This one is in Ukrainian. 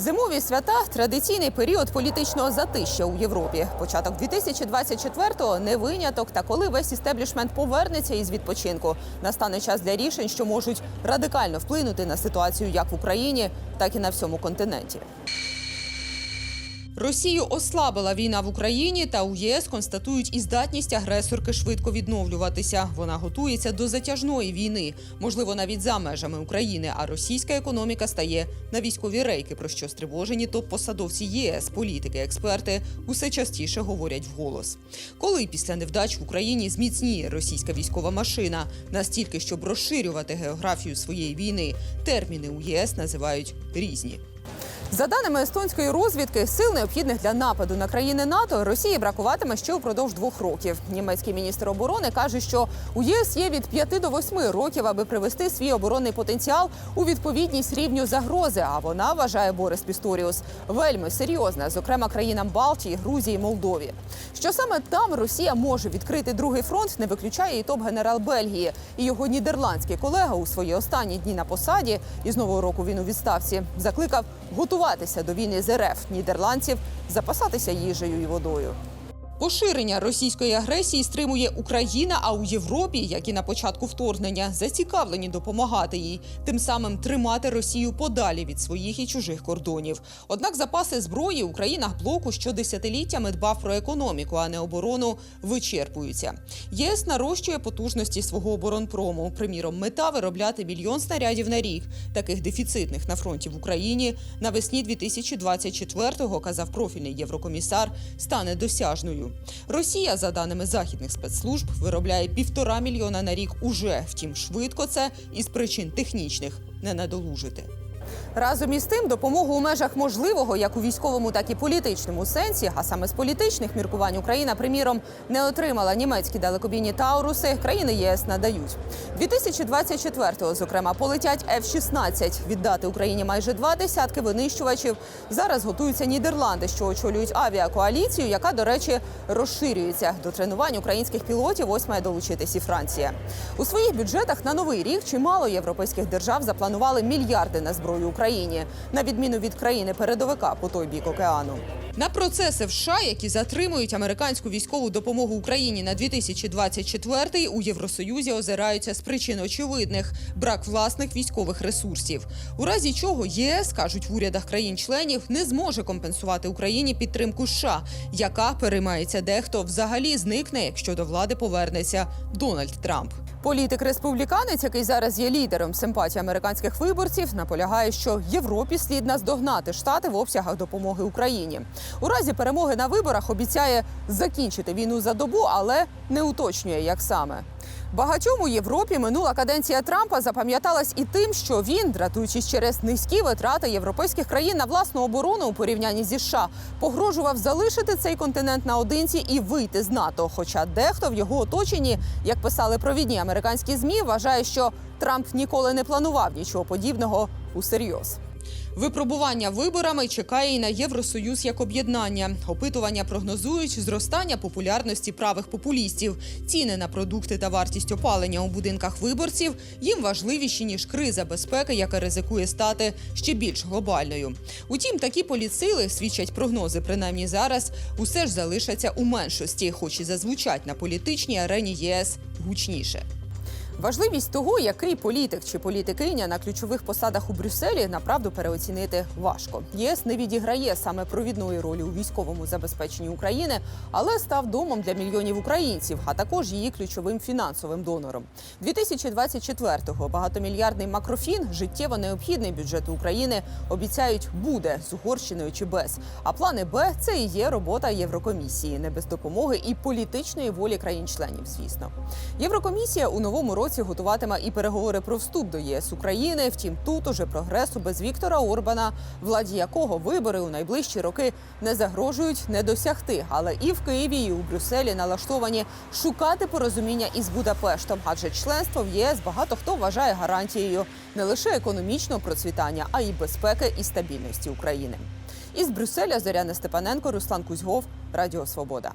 Зимові свята традиційний період політичного затища у Європі. Початок 2024-го не виняток. Та коли весь істеблішмент повернеться із відпочинку, настане час для рішень, що можуть радикально вплинути на ситуацію як в Україні, так і на всьому континенті. Росію ослабила війна в Україні, та у ЄС констатують і здатність агресорки швидко відновлюватися. Вона готується до затяжної війни, можливо, навіть за межами України. А російська економіка стає на військові рейки, про що стривожені топ-посадовці ЄС, політики, експерти усе частіше говорять вголос. Коли після невдач в Україні зміцніє російська військова машина настільки, щоб розширювати географію своєї війни, терміни у ЄС називають різні. За даними естонської розвідки, сил необхідних для нападу на країни НАТО Росії бракуватиме ще упродовж двох років. Німецький міністр оборони каже, що у ЄС є від 5 до 8 років, аби привести свій оборонний потенціал у відповідність рівню загрози. А вона вважає Борис Пісторіус вельми серйозна, зокрема країнам Балтії, Грузії, Молдові. Що саме там Росія може відкрити другий фронт, не виключає і топ-генерал Бельгії. І його нідерландський колега у свої останні дні на посаді і з нового року він у відставці закликав готуватися до війни з РФ нідерландців, запасатися їжею і водою. Поширення російської агресії стримує Україна, а у Європі, як і на початку вторгнення, зацікавлені допомагати їй, тим самим тримати Росію подалі від своїх і чужих кордонів. Однак запаси зброї у країнах блоку, що десятиліттями дбав про економіку, а не оборону, вичерпуються. ЄС нарощує потужності свого оборонпрому. Приміром, мета виробляти мільйон снарядів на рік, таких дефіцитних на фронті в Україні навесні 2024-го, казав профільний єврокомісар, стане досяжною. Росія, за даними західних спецслужб, виробляє півтора мільйона на рік уже. Втім, швидко це із причин технічних не надолужити. Разом із тим, допомогу у межах можливого, як у військовому, так і політичному сенсі, а саме з політичних міркувань Україна, приміром, не отримала німецькі далекобійні Тауруси. Країни ЄС надають 2024-го, Зокрема, полетять F-16. Віддати Україні майже два десятки винищувачів. Зараз готуються Нідерланди, що очолюють авіакоаліцію, яка, до речі, розширюється. До тренувань українських пілотів ось має долучитись і Франція. У своїх бюджетах на новий рік чимало європейських держав запланували мільярди на зброю Україні, на відміну від країни передовика по той бік океану. На процеси в США, які затримують американську військову допомогу Україні на 2024 у Євросоюзі озираються з причин очевидних брак власних військових ресурсів. У разі чого ЄС кажуть в урядах країн-членів не зможе компенсувати Україні підтримку США, яка переймається дехто взагалі зникне, якщо до влади повернеться Дональд Трамп. Політик республіканець, який зараз є лідером симпатії американських виборців, наполягає, що Європі слід наздогнати штати в обсягах допомоги Україні. У разі перемоги на виборах обіцяє закінчити війну за добу, але не уточнює, як саме. Багатьом у Європі минула каденція Трампа запам'яталась і тим, що він, дратуючись через низькі витрати європейських країн на власну оборону у порівнянні зі США, погрожував залишити цей континент наодинці і вийти з НАТО. Хоча дехто в його оточенні, як писали провідні американські змі, вважає, що Трамп ніколи не планував нічого подібного усерйоз. Випробування виборами чекає і на Євросоюз як об'єднання. Опитування прогнозують зростання популярності правих популістів. Ціни на продукти та вартість опалення у будинках виборців їм важливіші ніж криза безпеки, яка ризикує стати ще більш глобальною. Утім, такі політсили свідчать прогнози, принаймні зараз, усе ж залишаться у меншості, хоч і зазвучать на політичній арені ЄС гучніше. Важливість того, який політик чи політикиня на ключових посадах у Брюсселі, направду переоцінити важко. ЄС не відіграє саме провідної ролі у військовому забезпеченні України, але став домом для мільйонів українців, а також її ключовим фінансовим донором. 2024-го багатомільярдний макрофін, життєво необхідний бюджету України, обіцяють буде з Угорщиною чи без. А плани Б це і є робота Єврокомісії, не без допомоги і політичної волі країн-членів. Звісно, Єврокомісія у новому році році готуватиме і переговори про вступ до ЄС України. Втім, тут уже прогресу без Віктора Орбана, владі якого вибори у найближчі роки не загрожують не досягти. Але і в Києві, і у Брюсселі налаштовані шукати порозуміння із Будапештом, адже членство в ЄС багато хто вважає гарантією не лише економічного процвітання, а й безпеки і стабільності України. Із Брюсселя Зоряна Степаненко, Руслан Кузьгов, Радіо Свобода.